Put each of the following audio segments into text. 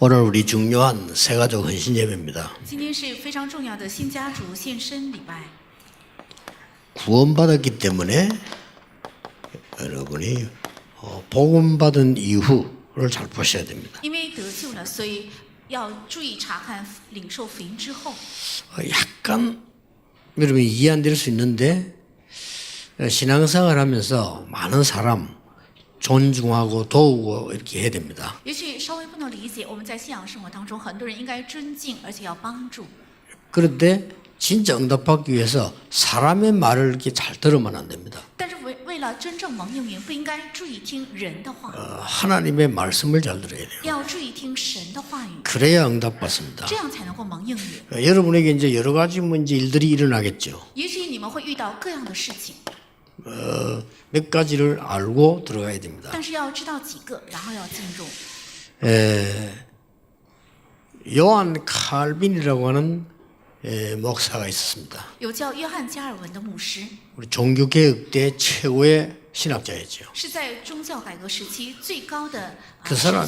오늘 우리 중요한 세가족 헌신 예배입니다. 今天是非常重要的新家族献身礼拜， 구원받았기 때문에 여러분이 어, 복음받은 이후를 잘 보셔야 됩니다. 因为得救了，所以要注意查看领受福音之后。 어, 약간 여러분이 이해 안 될 수 있는데 어, 신앙생활 하면서 많은 사람 존중하고 도우고 이렇게 해야 됩니다. 也许稍微不能理解，我们在信仰生活当中，很多人应该尊敬，而且要帮助。 그런데 진짜 응답받기 위해서 사람의 말을 이렇게 잘 들으면 안 됩니다. 但是为为了真正蒙应允，不应该注意听人的话， 어, 하나님의 말씀을 잘 들어야 돼요. 要注意听神的话语， 그래야 응답받습니다. 这样才能够蒙应允。 어, 여러분에게 이제 여러 가지 문제 일들이 일어나겠죠. 也许你们会遇到各样的事情， 어, 몇 가지를 알고 들어가야 됩니다. 에, 요한 칼빈이라고 하는 에, 목사가 있었습니다. 우리 종교 개혁 때 최고의 신학자였죠. 그 사람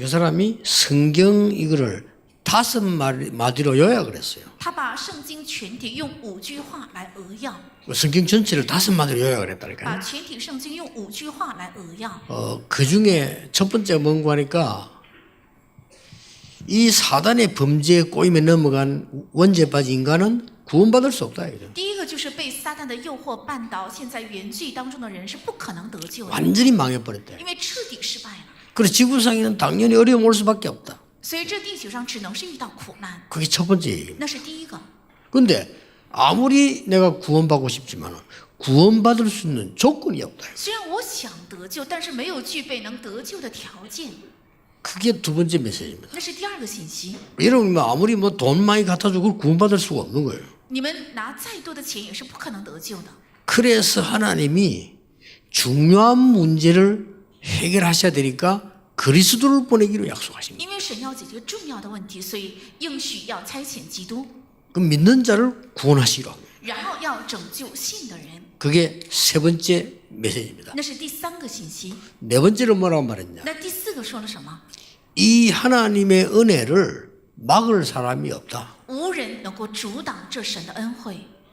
그 사람이 성경 이거를 다섯 마디, 마디로 요약을 했어요. 他把圣经全体用五句话来扼要， 그 성경 전체를 다섯 마디로 요약을 把 했다니까요. 全体圣经用五句话来扼要。 어, 그 중에 첫 번째 뭔가 하니까 이 사단의 범죄에 꼬임에 넘어간 원죄 빠진 인간은 구원받을 수 없다. 이거죠. 第一个就是被撒旦的诱惑绊倒，现在原罪当中的人是不可能得救的， 완전히 망해버렸대. 因为彻底失败了。 그래서 지구상에는 당연히 어려움 올 수밖에 없다. 所以这地球上只能是遇到苦难， 그게 첫 번째 얘기입니다. 那是第一个。 근데 아무리 내가 구원받고 싶지만 구원받을 수 있는 조건이 없다. 虽然我想得救，但是没有具备能得救的条件， 그게 두 번째 메시지입니다. 那是第二个信息。 여러분 뭐 아무리 뭐 돈 많이 갖다 주고 구원받을 수가 없는 거예요. 你们拿再多的钱也是不可能得救的。 그래서 하나님이 중요한 문제를 해결하셔야 되니까 그리스도를 보내기로 약속하십니다. 그 믿는 자를 구원하시기로 그게 세 번째 메시지입니다. 네 번째는 뭐라고 말했냐? 이 하나님의 은혜를 막을 사람이 없다.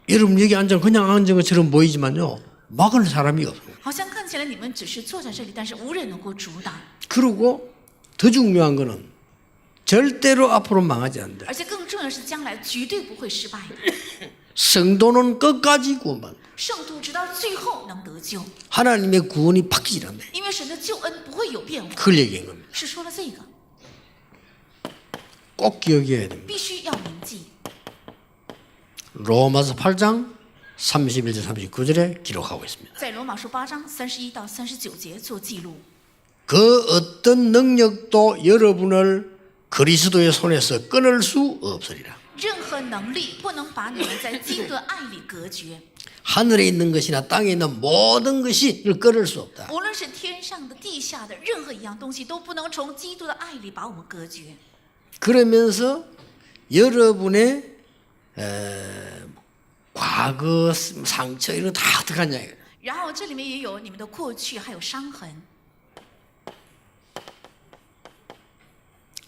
여러분 여기 앉아 그냥 앉은 것처럼 보이지만요. 막을 사람이 없어요. 好像看起来你们只是坐在这里，但是无人能够阻挡。 그리고 더 중요한 거는 절대로 앞으로 망하지 않는다. 而且更重要的是，将来绝对不会失败。 성도는 끝까지 구원받는다. 圣徒直到最后能得救， 하나님의 구원이 바뀌지 않는다. 因为神的救恩不会有变化。 그걸 얘기한 겁니다. 是说了这个， 꼭 기억해야 됩니다. 必须要铭记。 로마서 8장 31절 39절에 기록하고 있습니다. 在罗马书八章三十一到三十九节做记录， 그 어떤 능력도 여러분을 그리스도의 손에서 끊을 수 없으리라. 任何能力不能把你们在基督的爱里隔绝。 하늘에 있는 것이나 땅에 있는 모든 것이 이를 끊을 수 없다. 无论是天上的、地下的，任何一样东西都不能从基督的爱里把我们隔绝。 그러면서 여러분의 에, 과거 상처 이런 거 다 어떡하냐 이거예요. 然后这里面也有你们的过去，还有伤痕，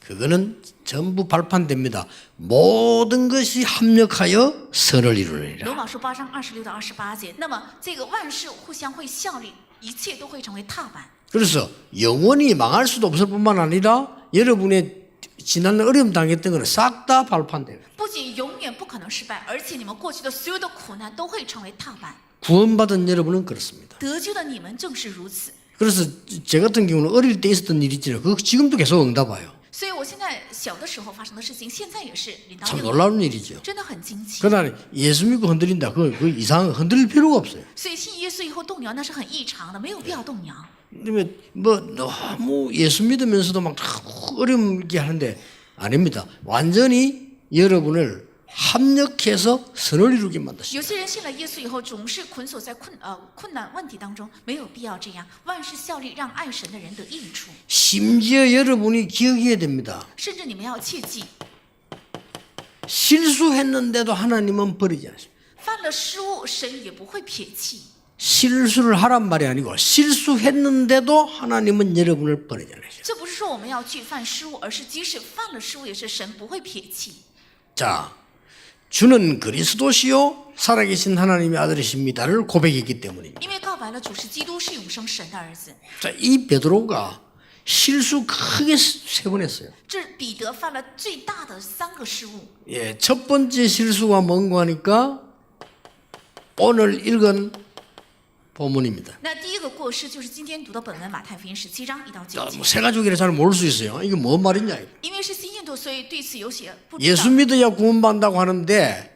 그거는 전부 발판됩니다. 모든 것이 합력하여 선을 이루느니라. 罗马书八章二十六到二十八节。那么这个万事互相会效力，一切都会成为踏板。 그래서 영원히 망할 수도 없을 뿐만 아니라 여러분의 지난 어려움 당했던 거는 싹 다 발판돼요. 不仅永远不可能失败，而且你们过去的所有的苦难都会成为踏板。 구원받은 여러분은 그렇습니다. 得救的你们正是如此。 그래서 제 같은 경우는 어릴 때 있었던 일이 있잖아요. 그거 지금도 계속 응답 와요. 所以我现在小的时候发生的事情，现在也是领导 참 应允， 놀라운 일이죠. 真的很惊奇。 그다음에 예수 믿고 흔들린다. 그, 그 이상 흔들릴 필요가 없어요. 所以信耶稣以后动摇，那是很异常的，没有必要动摇。 근데 뭐 너무 예수 믿으면서도 막 어렵게 하는데 아닙니다. 완전히 여러분을 합력해서 선을 이루게 만드시. 有些人信了耶稣以后，总是捆锁在困呃困难问题当中，没有必要这样。万事效力，让爱神的人得益处。 심지어 여러분이 기억해야 됩니다. 甚至你们要切记， 실수했는데도 하나님은 버리지 않습니다. 犯了失误，神也不会撇弃。 실수를 하란 말이 아니고 실수했는데도 하나님은 여러분을 버리지 않으셔. 这不是说我们要去犯失误，而是即使犯了失误，也是神不会撇弃。 자, 주는 그리스도시요 살아계신 하나님의 아들이십니다를 고백했기 때문입니다. 자, 이 베드로가 실수 크게 세 번 했어요. 예, 첫 번째 실수가 뭔가 하니까 오늘 읽은 본문입니다. 那第一个过失就是今天读的本文马太福音十七章一到九 자, 节 뭐 세가족이라 잘 모를 수 있어요. 이게 뭔 말이냐. 이거. 因为是新印度，所以对此有些不知 예수 道。 믿어야 구원받는다고 하는데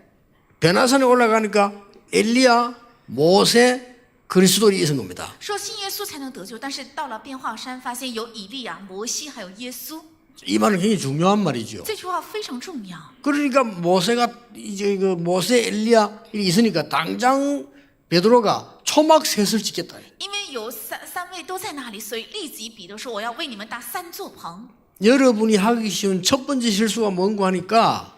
변화산에 올라가니까 엘리야, 모세, 그리스도를 있은 겁니다. 说信耶稣才能得救，但是到了变化山，发现有以利亚、摩西还有耶稣。 이 말은 굉장히 중요한 말이죠. 这句话非常重要。 그러니까 모세가 이제 그 모세 엘리야 이렇게 있으니까 당장 베드로가 초막 셋을 짓겠다. 因为有三三位都在那里，所以立即彼得说：“我要为你们搭三座棚。 여러분이 하기 쉬운 첫 번째 실수가 뭔고 하니까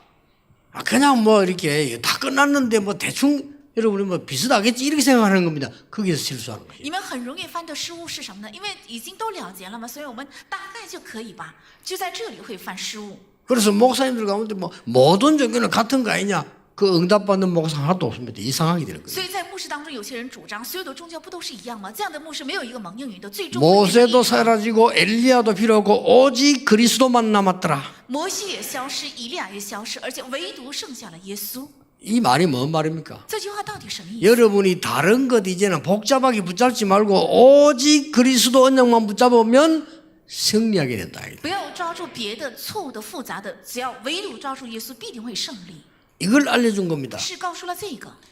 아, 그냥 뭐 이렇게 다 끝났는데 뭐 대충 여러분이 뭐 비슷하겠지 이렇게 생각하는 겁니다. 거기서 실수하는 거예요. 你们很容易犯的失误是什么呢？因为已经都了结了嘛，所以我们大概就可以吧。就在这里会犯失误。 그래서 목사님들 가운데 뭐 모든 종교는 같은 거 아니냐? 그 응답받는 목사 하나도 없습니다. 이상하게 되는 거예요. 所以在牧师当中，有些人主张所有的宗教不都是一样吗？这样的牧师没有一个蒙应允的，最终会变成 모세도 一场 사라지고 엘리야도 필요 없고 오직 그리스도만 남았더라. 摩西也消失，以利亚也消失，而且唯独剩下了耶稣。 이 말이 뭔 말입니까? 这句话到底什么意思？ 여러분이 다른 것 이제는 복잡하게 붙잡지 말고 오직 그리스도 언약만 붙잡으면 승리하게 된다. 不要抓住别的错误的、复杂的，只要唯独抓住耶稣，必定会胜利。 이걸 알려준 겁니다.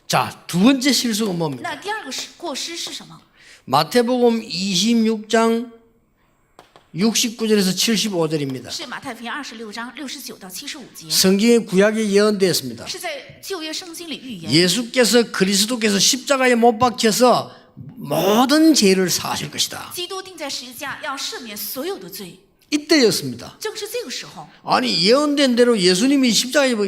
자, 두 번째 실수가 뭡니까? 마태복음 26장 69절에서 75절입니다. 성경의 구약에 예언되었습니다. 예수께서 그리스도께서 십자가에 못 박혀서 모든 죄를 사하실 것이다. 이때였습니다. 아니 예언된 대로 예수님이 십자가에 뭐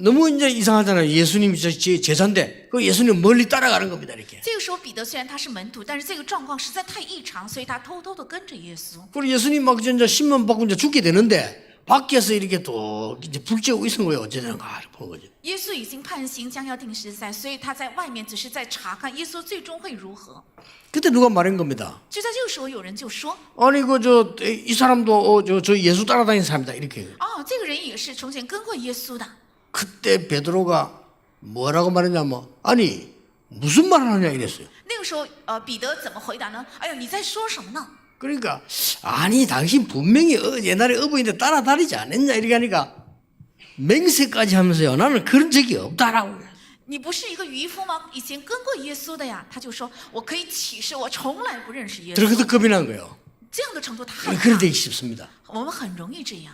너무 이제 이상하잖아요. 예수님이 제- 제 제자인데 그 예수님 멀리 따라가는 겁니다. 이렇게. 这个时候，彼得虽然他是门徒，但是这个状况实在太异常，所以他偷偷的跟着耶稣。 그리고 예수님 막 이제 신문 받고 이제 죽게 되는데 밖에서 이렇게 또 이제 불 쬐고 있는 거예요. 어쩌다가 보는 거죠. 耶稣已经判刑，将要定十字架，所以他在外面只是在查看耶稣最终会如何。 그때 누가 말한 겁니다. 就在这个时候，有人就说 아니 그 저 이 사람도 어, 저, 저 예수 따라다니는 사람이다 이렇게. ：“哦，这个人也是从前跟过耶稣的。 그때 베드로가 뭐라고 말했냐면 아니 무슨 말을 하냐 이랬어요. ”那个时候，呃，彼得怎么回答呢？哎呀，你在说什么呢？ 그러니까 아니 당신 분명히 어, 옛날에 어부인데 따라다니지 않았냐 이렇게 하니까 맹세까지 하면서요 나는 그런 적이 없다라고 你不是一个渔夫吗？以前跟过耶稣的呀。他就说：“我可以起誓，我从来不认识耶稣。 그래서 겁이 난 거예요 这样的程度他害 그런 데 쉽습니다.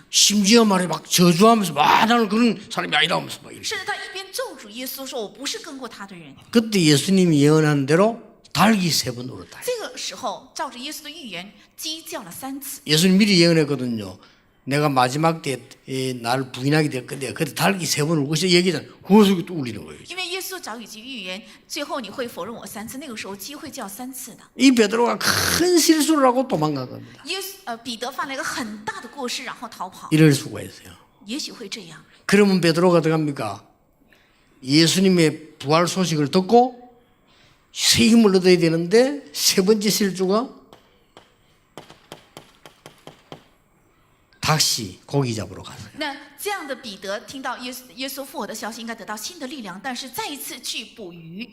심지어 말이 막 저주하면서 말하는 그런 사람이 아니라면서 막 이래. 그때 예수님이 예언한 대로 달기 세 번 울었다. 예수님 미리 예언했거든요. 내가 마지막 때 나를 부인하게 될 건데 그때 닭이 세 번 울고 있어 얘기잖아 그것을 또 울리는 거예요 因为耶稣早已经预言，最后你会否认我三次，那个时候鸡会叫三次的。 이 베드로가 큰 실수를 하고 도망간 겁니다 耶稣呃，彼得犯了一个很大的过失，然后逃跑， 이럴 수가 있어요 也许会这样。 그러면 베드로가 어떡합니까? 예수님의 부활 소식을 듣고 새 힘을 얻어야 되는데 세 번째 실주가 다시 고기 잡으러 갔어요. 那这样的彼得听到耶稣耶稣复活的消息，应该得到新的力量，但是再一次去捕鱼。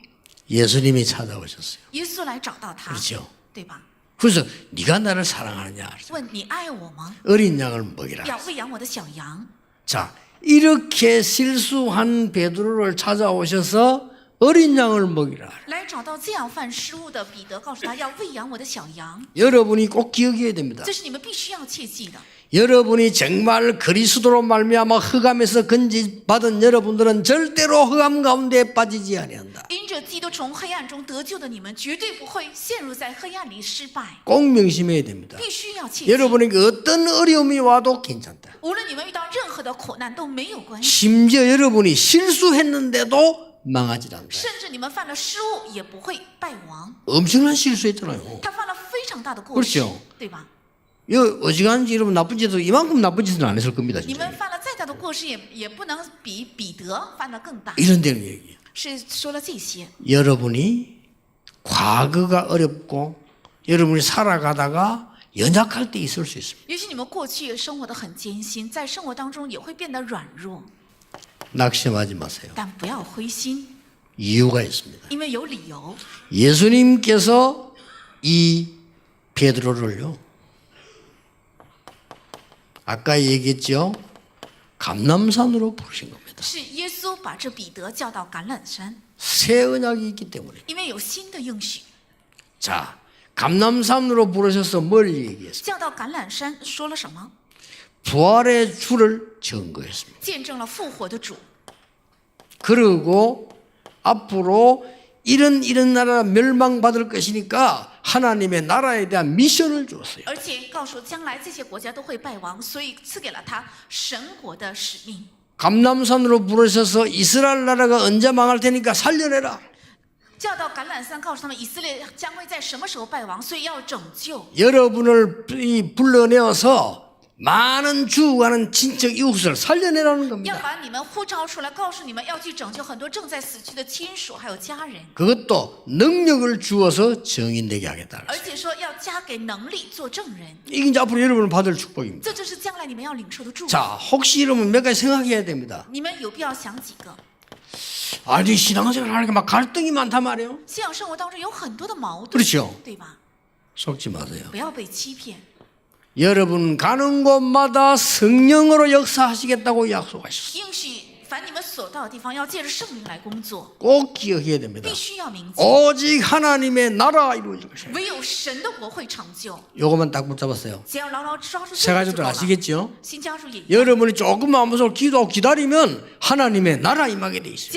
예수님이 찾아오셨어요. 耶稣来找到他， 그렇죠. 对吧？ 그래서 네가 나를 사랑하느냐? 问你爱我吗？ 어린 양을 먹이라. 要喂养我的小羊。 자, 이렇게 실수한 베드로를 찾아오셔서 어린 양을 먹이라. 来找到这样犯失误的彼得，告诉他要喂养我的小羊， 여러분이 꼭 기억해야 됩니다. 这是你们必须要切记的。 여러분이 정말 그리스도로 말미암아 흑암에서 건지받은 여러분들은 절대로 흑암 가운데 빠지지 아니한다. 因着基督从黑暗中得救的你们，绝对不会陷入在黑暗里失败， 꼭 명심해야 됩니다. 必须要切记。 여러분에게 어떤 어려움이 와도 괜찮다. 无论你们遇到任何的苦难都没有关系， 심지어 여러분이 실수했는데도 망하지 않는다. 甚至你们犯了失误也不会败亡。 엄청난 실수했잖아요. 他犯了非常大的过失 그렇죠 ，对吧？ 이 어지간한지 여러분 나쁜 짓도 이만큼 나쁜 짓은 안 했을 겁니다. 你 진짜. 们犯了再大的过失也，也不能比彼得犯的更大。 이런 데는 얘기예요. 是说了这些， 여러분이 과거가 어렵고 여러분이 살아가다가 연약할 때 있을 수 있습니다. 也许你们过去生活的很艰辛，在生活当中也会变得软弱， 낙심하지 마세요. 但不要灰心， 이유가 있습니다. 因为有理由。 예수님께서 이 베드로를요. 아까 얘기했죠. 감남산으로 부르신 겁니다. 是耶稣把这彼得叫到橄榄山， 새 언약이 있기 때문에. 因为有新的应许。 자, 감남산으로 부르셔서 뭘 얘기했어요? 叫到橄榄山说了什么？ 부활의 주를 증거했습니다. 见证了复活的主， 그리고 앞으로 이런 이런 나라 멸망받을 것이니까 하나님의 나라에 대한 미션을 주었어요. 而且告诉将来这些国家都会败亡，所以赐给了他神国的使命。 감남산으로 부르셔서 이스라엘 나라가 언제 망할 테니까 살려내라. 叫到橄榄山，告诉他们以色列将会在什么时候败亡，所以要拯救。 여러분을 이 불러내어서 많은 죽어가는 친척 이웃을 살려내라는 要 겁니다. 把你们呼召出来，告诉你们要去拯救很多正在死去的亲属还有家人， 그것도 능력을 주어서 정인되게 하겠다. 而且说要加给能力做证人， 이게 이제 앞으로 여러분을 받을 축복입니다. 这就是将来你们要领受的祝福。 자, 혹시 여러분 몇 가지 생각해야 됩니다. 你们有必要想几个？ 아니 신앙생활 하니까 막 갈등이 많단 말이에요. 信仰生活当中有很多的矛盾， 그렇죠. 对吧？ 속지 마세요. 不要被欺骗。 여러분 가는 곳마다 성령으로 역사하시겠다고 약속하셨어요. 꼭 기억해야 됩니다. 오직 하나님의 나라 이루어질 것이에요. 요것만 딱 붙잡았어요. 세 가지도 아시겠죠? 여러분이 조금만 무서 기도 기다리면 하나님의 나라 임하게 돼 있어요.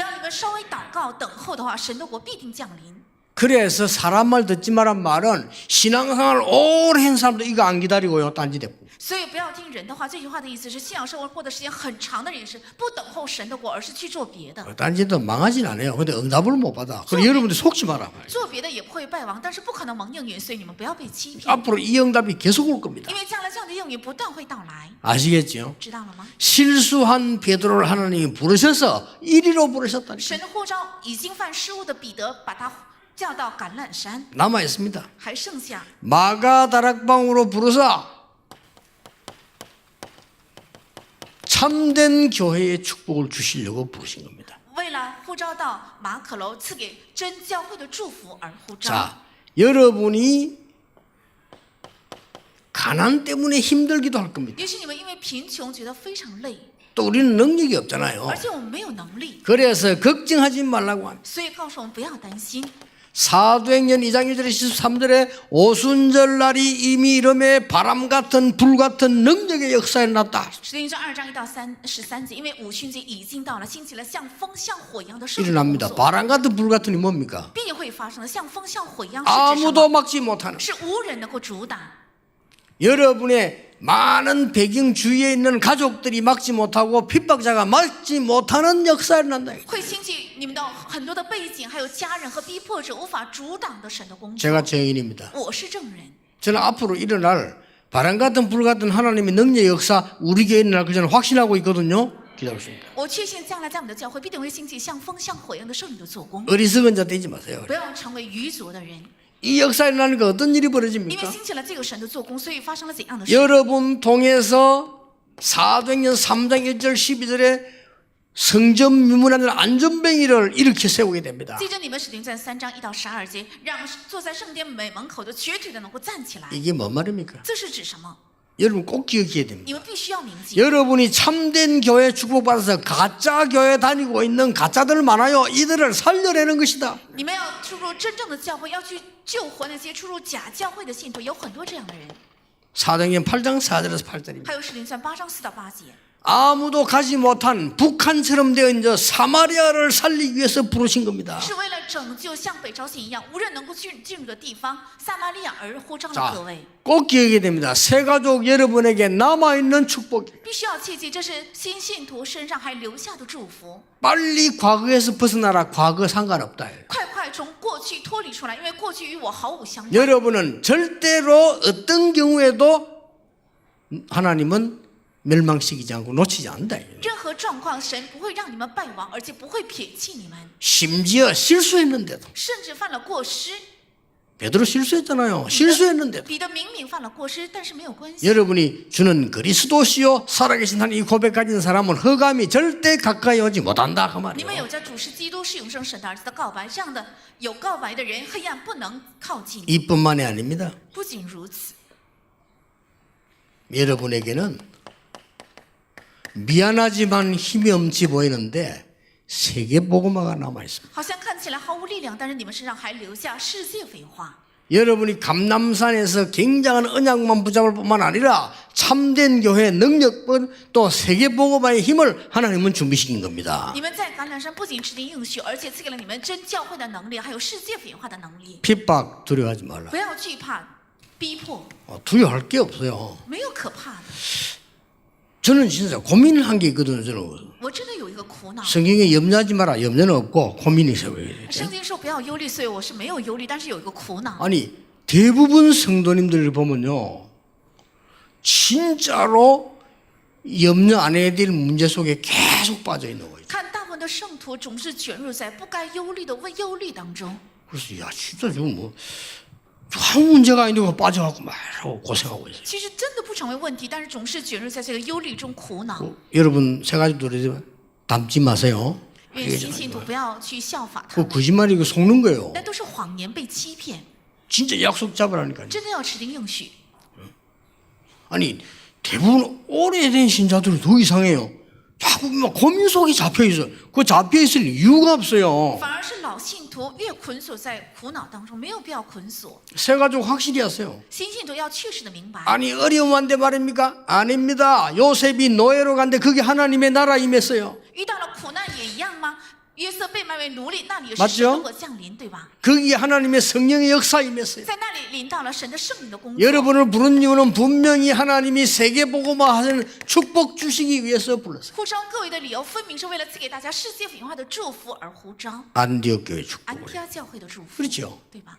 只要你们稍微祷告等候的话，神的国必定降临。 그래서 사람 말 듣지 말란 말은 신앙생활 오래 한 사람도 이거 안 기다리고요. 딴짓했고. 所以不要听人的话。这句话的意思是，信仰生活过的时间很长的人是不等候神的国，而是去做别的。 딴짓도 망하진 않아요. 근데 응답을 못 받아. 그럼 여러분들 속지 마라. 말이에요. 做别的也不会败亡，但是不可能蒙应允，所以你们不要被欺骗， 앞으로 이 응답이 계속 올 겁니다. 因为将来这样的应允不断会到来， 아시겠죠? 知道了吗？ 실수한 베드로를 하나님이 부르셔서 이리로 부르셨다니 神的呼召已经犯失误的彼得，把他叫到橄榄山， 남아 있습니다. 마가 다락방으로 부르사 참된 교회의 축복을 주시려고 부르신 겁니다. 자, 여러분이 가난 때문에 힘들기도 할 겁니다. 또 우리는 능력이 없잖아요. 그래서 걱정하지 말라고 합니다. 所以告诉我们不要担心。 사도행전 2장 1절에 13절에 오순절 날이 이미 이름에 바람 같은 불 같은 능력의 역사에 났다. 使徒行传二章一到三十三节，因为五旬节已经到了，兴起了像风像火一样的圣灵工 일어납니다. 作， 바람 같은 불 같은이 뭡니까? 必定会发生的，像风像火一样是指什 아무도 么？ 막지 못하는 是无人能够阻挡。 여러분의 많은 배경 주위에 있는 가족들이 막지 못하고 핍박자가 막지 못하는 역사를 난다. 会兴起你们的很多的背景，还有家人和逼迫者无法阻挡的神的工作。 제가 증인입니다. 我是证人， 저는 앞으로 일어날 바람 같은 불 같은 하나님의 능력의 역사 우리 교회에 일어날 그 저는 확신하고 있거든요. 기다리십니다. 我确信将来在我们的教会必定会兴起像风像火一样的圣灵的做工。 어리석은 자 되지 마세요. 不要成为愚拙的人， 이 역사에 일어나는 게 어떤 일이 벌어집니까? 여러분 통해서 사도행전 3장 1절 12절에 성전 유문하는 안전뱅이를 일으켜 세우게 됩니다. 이게 뭔 말입니까? 这是指什么？ 여러분 꼭 기억해야 됩니다. 你们必须要铭记。 여러분이 참된 교회 축복받아서 가짜 교회 다니고 있는 가짜들 많아요. 이들을 살려내는 것이다. 你们要出入真正的教会，要去救活那些出入假教会的信徒，有很多这样的人。 사도행전 8장 4절에서 8절입니다. 还有使徒行传八章四到八节， 아무도 가지 못한 북한처럼 되어 있는 사마리아를 살리기 위해서 부르신 겁니다. 자, 꼭 기억해야 됩니다. 새 가족 여러분에게 남아 있는 축복. 빨리 과거에서 벗어나라. 과거 상관없다. 여러분은 절대로 어떤 경우에도 하나님은 멸망시키지 않고 놓치지 않는다. 任何状况，神不会让你们败亡，而且不会撇弃你们， 심지어 실수했는데도 甚至犯了过失。 베드로 실수했잖아요. 실수했는데도 彼得明明犯了过失，但是没有关系。 여러분이 주는 그리스도시요 살아계신 하나님 이 고백 가진 사람은 허감이 절대 가까이 오지 못한다 그 你们 말이에요. 有着主是基督是永生神的儿子的告白，这样的有告白的人，黑暗不能靠近。 이뿐만이 아닙니다. 不仅如此， 여러분에게는 미안하지만 힘이 없지 보이는데 세계 복음화가 남아 있습니다. 여러분이 감남산에서 굉장한 언약만 붙잡을 뿐만 아니라 참된 교회의 능력뿐 또 세계 복음화의 힘을 하나님은 준비시킨 겁니다. 핍박 두려워하지 말라. 두려할 게 없어요. 没有可怕的。 저는 진짜 고민을 한 게 있거든요. 저는 我真的有一个苦恼。 성경에 염려하지 마라. 염려는 없고 고민이 있어요. 圣经说不要忧虑，所以我是没有忧虑，但是有一个苦恼。 아니 대부분 성도님들을 보면요, 진짜로 염려 안 해야 될 문제 속에 계속 빠져 있는 거예요. 看大部分的圣徒总是卷入在不该忧虑的为忧虑当中。 그래서 야 진짜 지금 뭐 아무 문제가 아닌데 왜 빠져갖고 말하고 고생하고 있어요. 其实真的不成为问题，但是总是卷入在这个忧虑中苦恼。 어, 여러분 세 가지 노래지만 담지 마세요. 愿新信徒不要去效法他 그 们， 거짓말이고 속는 거예요. 那都是谎言，被欺骗。 진짜 약속 잡으라니까요. 真的要持定应许。 아니 대부분 오래된 신자들이 더 이상해요. 자꾸 막 고민 속에 잡혀 있어. 그 잡혀 있을 이유가 없어요. 反而是老信徒越捆锁在苦恼当中，没有必要捆锁。 새 가족 확실히 하세요. 新信徒要确实的明白， 아니 어려움 한데 말입니까? 아닙니다. 요셉이 노예로 간데 그게 하나님의 나라 임했어요. 遇到了苦难也一样吗？ 约瑟被卖为奴隶，那里也是 맞죠 神的国降临，对吧？ 거기에 하나님의 성령의 역사 임했어요. 在那里临到了神的圣灵的工作。 여러분을 부른 이유는 분명히 하나님이 세계 복음화 하는 축복 주시기 위해서 불렀어요. 呼召各位的理由，分明是为了赐给大家世界文化的祝福而呼召。 안디옥 교회 安 축복을. 提阿教会的祝福， 그렇죠. 对吧？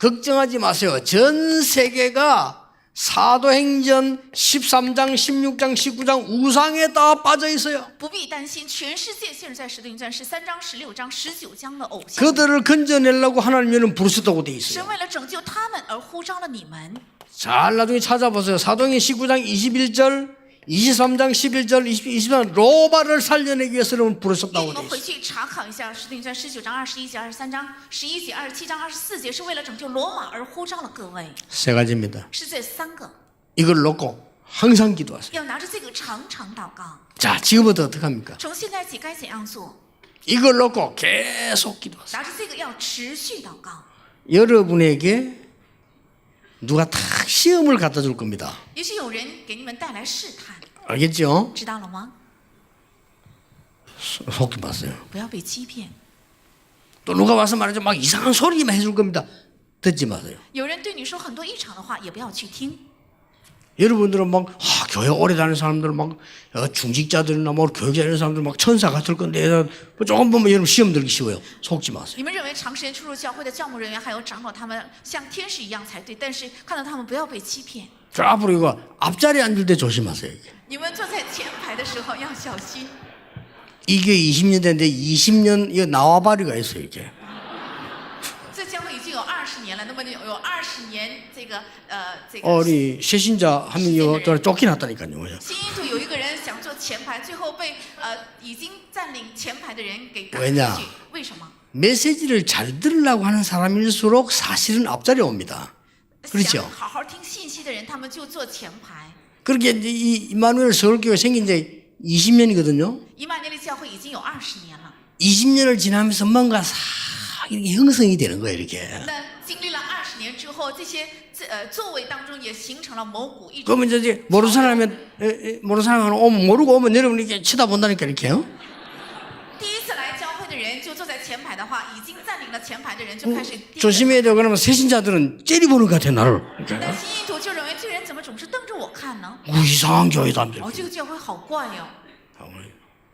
걱정하지 마세요. 전 세계가 사도행전 13장, 16장, 19장 우상에 다 빠져 있어요. 不必担心，全世界陷入在使徒行传十三章、十六章、十九章的偶像。 그들을 건져내려고 하나님은 부르셨다고 돼 있어요. 神为了拯救他们而呼召了你们。 잘 나중에 찾아보세요. 사도행전 19장 21절, 23장 11절 23절 로바를 살려내기 위해서 여러분 부르셨다고 되어 있어요. 세 가지입니다. 이걸 놓고 항상 기도하세요. 자, 지금부터 어떻게 합니까? 이걸 놓고 계속 기도하세요. 여러분에게 누가 탁 시험을 갖다 줄 겁니다. 也许有人给你们带来试探， 알겠죠? 知道了吗？ 소- 속지 마세요. 不要被欺骗。 또 누가 와서 말하죠. 막 이상한 소리만 해줄 겁니다. 듣지 마세요. 有人对你说很多异常的话，也不要去听。 여러분들은 막 아, 교회 오래 다니는 사람들은 막 어, 중직자들이나 뭐 교육 다니는 사람들은 막 천사 같을 건데 뭐 조금 보면 여러분 시험 들기 쉬워요. 속지 마세요. 你们认为长时间出入教会的教牧人员还有长老他们像天使一样才对，但是看到他们不要被欺骗。 앞으로 이거 앞자리 앉을 때 조심하세요. 이게. 你们坐在前排的时候要小心。 이게 20년 된데 20년 이거 나와바리가 있어요 이게. 这教会已经有20年了，那么有有20 어리 신자 한 명이 쫓기났다니까요. 왜냐? 메시지를 잘 들으려고 하는 사람일수록 사실은 앞자리에 옵니다. 그렇죠? 그렇게 이 이마누엘 서울교회 생긴 지 20년이거든요. 20년을 지나면서 뭔가 싹 이렇게 형성이 되는 거예요, 이렇게. 네. 那经历了二十年之后，这些这呃座位当中也形成了某股一种。 그러면 이제 모르는 사람이 에, 에, 모르는 사람이 오면 모르고 오면 여러분 이렇게 쳐다본다니까 이렇게요. 第一次来教会的人就坐在前排的话，已经占领了前排的人就开始盯着。 조심해야 돼요. 그러면 새신자들은 째려보는 것 같아 나를. 이렇게. 那新信徒就认为这人怎么总是瞪着我看呢？ 어, 이상한 교회다. 哦，这个教会好怪哟、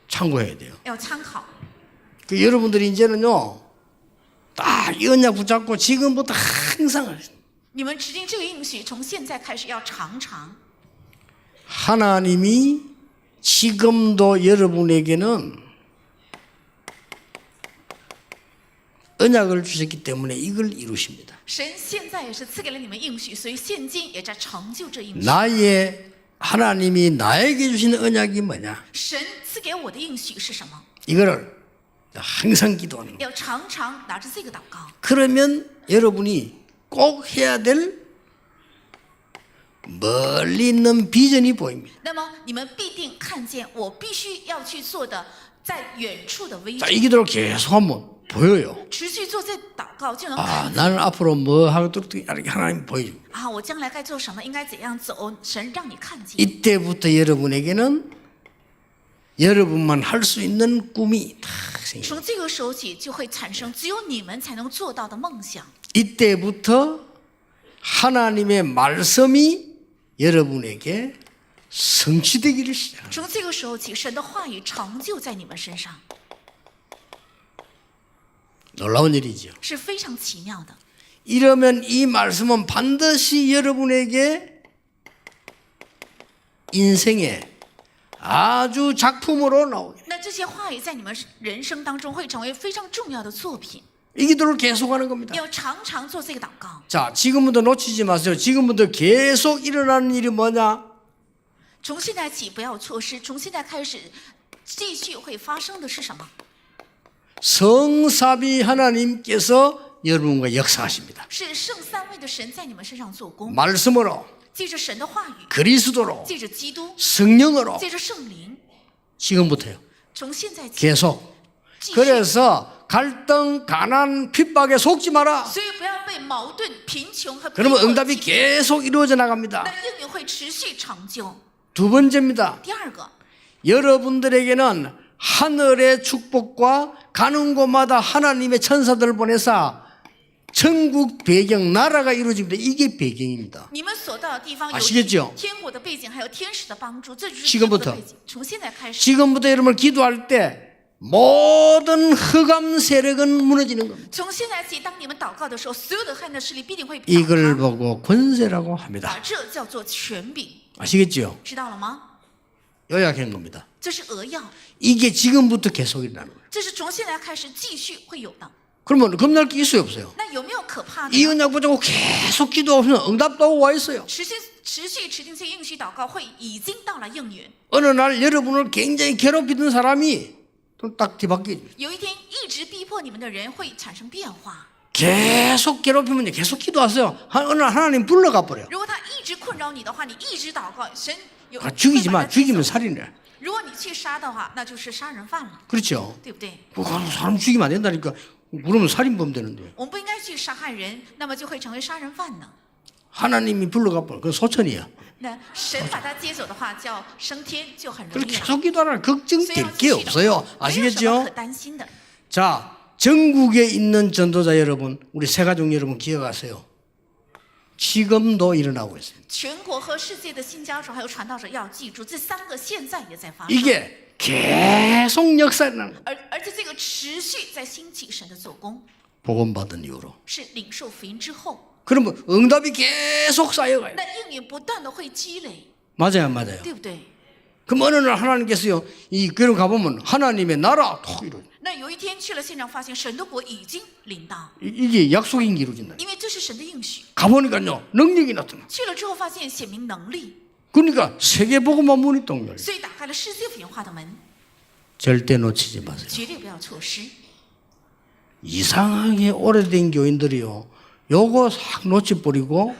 참고해야 돼요. 要参考。 그 여러분들이 이제는요, 딱 이 언약 붙잡고 지금부터 항상 你们指定这个应许，从现在开始要常常。 하나님이 지금도 여러분에게는 언약을 주셨기 때문에 이걸 이루십니다. 神现在也是赐给了你们应许，所以现今也在成就这应许。 나의 하나님이 나에게 주신 언약이 뭐냐? 神赐给我的应许是什么？ 이거를 항상 기도하는 거예요. 그러면 여러분이 꼭 해야 될 멀리 있는 비전이 보입니다. 자, 이 기도를 계속 하면 보여요. 아, 나는 앞으로 뭐 하도록 하나님 보여줘. 이때부터 여러분에게는 여러분만 할 수 있는 꿈이 다 생겨. 从这个时候起，就会产生只有你们才能做到的梦想。 이때부터 하나님의 말씀이 여러분에게 성취되기를 시작. 从这个时候起，神的话语成就在你们身上， 놀라운 일이죠. 是非常奇妙的。 이러면 이 말씀은 반드시 여러분에게 인생의 아주 작품으로 나오게. 那这些话语在你们人生当中会成为非常重要的作品， 이 기도를 계속하는 겁니다. 要常常做这个祷告。 자, 지금부터 놓치지 마세요. 지금부터 계속 일어나는 일이 뭐냐? 从现在起不要错失，从现在开始继续会发生的是什么？ 성사비 하나님께서 여러분과 역사하십니다. 是圣三位的神在你们身上做工， 말씀으로, 借着神的话语， 그리스도로 성령으로 지금부터요. 계속. 그래서 갈등, 가난, 핍박에 속지 마라. 그러면 응답이 계속 이루어져 나갑니다. 두 번째입니다. 여러분들에게는 하늘의 축복과 가는 곳마다 하나님의 천사들을 보내사 천국 배경 나라가 이루어집니다. 이게 배경입니다. 아시겠죠? 지금부터 지금부터 여러분 기도할 때 모든 흑암 세력은 무너지는 겁니다. 이걸 보고 권세라고 합니다. 아시겠죠? 요약한 겁니다. 이게 지금부터 계속 일어나는 거예요. 这是从现在开始继续会有的。 그러면 겁날 게 있어요 없어요? 那有没有可怕的 이 呢？ 언약 붙잡고 계속 기도하면 응답도 와 있어요. 持续持续持定这些应许祷告会已经到了应允。 어느 날 여러분을 굉장히 괴롭히던 사람이 또딱 뒤바뀌죠. 有一天，一直逼迫你们的人会产生变化。 계속 괴롭히면 이제 계속 기도하세요. 한- 어느 날 하나님 불러가 버려. 如果他一直困扰你的话，你一直祷告，神有 아, 죽이지 会把 마. 他接 죽이면 走 살인해. 如果你去杀的话，那就是杀人犯了， 그렇죠. 对不对？ 그 사람 죽이면 안 된다니까. 그러면 살인범 되는데. 我们不应该去杀害人，那么就会成为杀人犯呢。 하나님이 불러가 버려. 그 소천이야. 那神把他接走的话，叫升天就很容 그걸 易了。 계속 기도하라. 所以要 걱정될 继 게 续祷 없어요. 告，没有什么 아시겠죠? 可担心的。 자, 전국에 있는 전도자 여러분, 우리 새가족 여러분 기억하세요. 지금도 일어나고 있습니다. 全国和世界的新教主还有传道者要记住，这三个现在也在发生， 이게 계속 역사에 나는 거예요. 而而且这个持续在兴起神的做工， 복음 받은 이후로. 是领受福音之后， 그러면 응답이 계속 쌓여가요. 那应允不断的会积累， 맞아요, 안 맞아요. 对不对？ 그럼 어느 날 하나님께서요, 이 교회 가보면 하나님의 나라 톡 이루. 那有一天去了现场，发现神的国已经临到， 이- 이게 약속인 게 이루어진다. 因为这是神的应许。 가보니까요, 능력이 나타나. 去了之后发现显明能力， 그러니까 세계 복음만 문이 똥 열려. 절대 놓치지 마세요. 이상하게 오래된 교인들이요. 요거 싹 놓치 버리고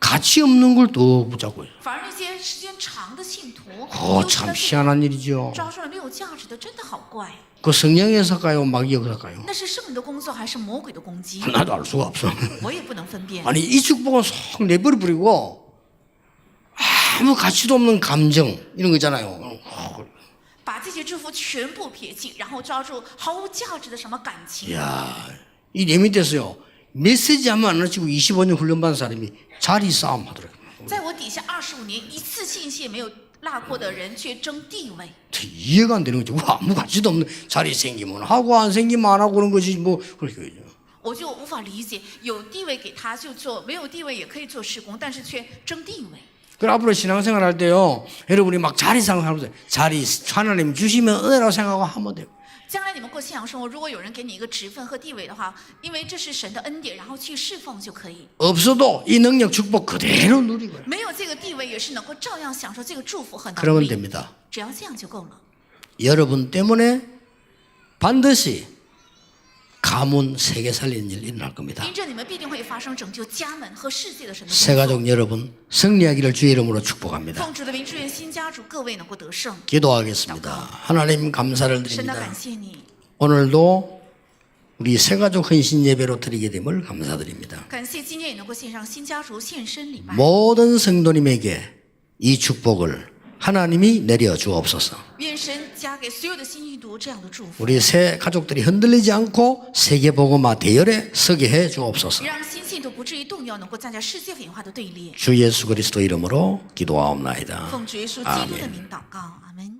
가치 없는 걸 더 붙잡고 있어요. 어, 참 희한한 일이죠. 그 성령의 사가요, 마귀의 사가요? 나도 알 수가 없어. 아니 이 축복은 쏙 내버려 버리고 아무 가치도 없는 감정 이런 거 있잖아요. 어, 把这些祝福全部撇弃，然后抓住毫无价值的什么感情。 이야, 이 예민돼서요. 메시지 하면 안 하시고 25년 훈련받은 사람이 자리 싸움 하더라고요. 在我底下二十五年，一次信息也没有落过的人，却争地位。 이해가 안 되는 거죠. 와, 아무 가치도 없는 자리 생기면 하고 안 생기면 안 하고 그런 거지 뭐 그렇게 我就无法理解，有地位给他就做，没有地位也可以做施工，但是却争地位。 그래 앞으로 신앙생활 할 때요. 여러분이 막 자리 생각하면서 자리 하나님 주시면 은혜라고 생각하고 하면 돼요. 将来你们过信仰生活，如果有人给你一个职分和地位的话，因为这是神的恩典，然后去侍奉就可以。 없어도 이 능력 축복 그대로 누리고요. 没有这个地位，也是能够照样享受这个祝福和能 그러면 力。 됩니다. 只要这样就够了。 여러분 때문에 반드시 가문 세계 살리는 일이 일어날 겁니다. 새 가족 여러분 승리하기를 주의 이름으로 축복합니다. 기도하겠습니다. 하나님 감사를 드립니다. 오늘도 우리 새 가족 헌신 예배로 드리게 됨을 감사드립니다. 모든 성도님에게 이 축복을 하나님이 내려 주옵소서. 우리 새 가족들이 흔들리지 않고 세계복음화 대열에 서게 해 주옵소서. 주 예수 그리스도 이름으로 기도하옵나이다. 아멘.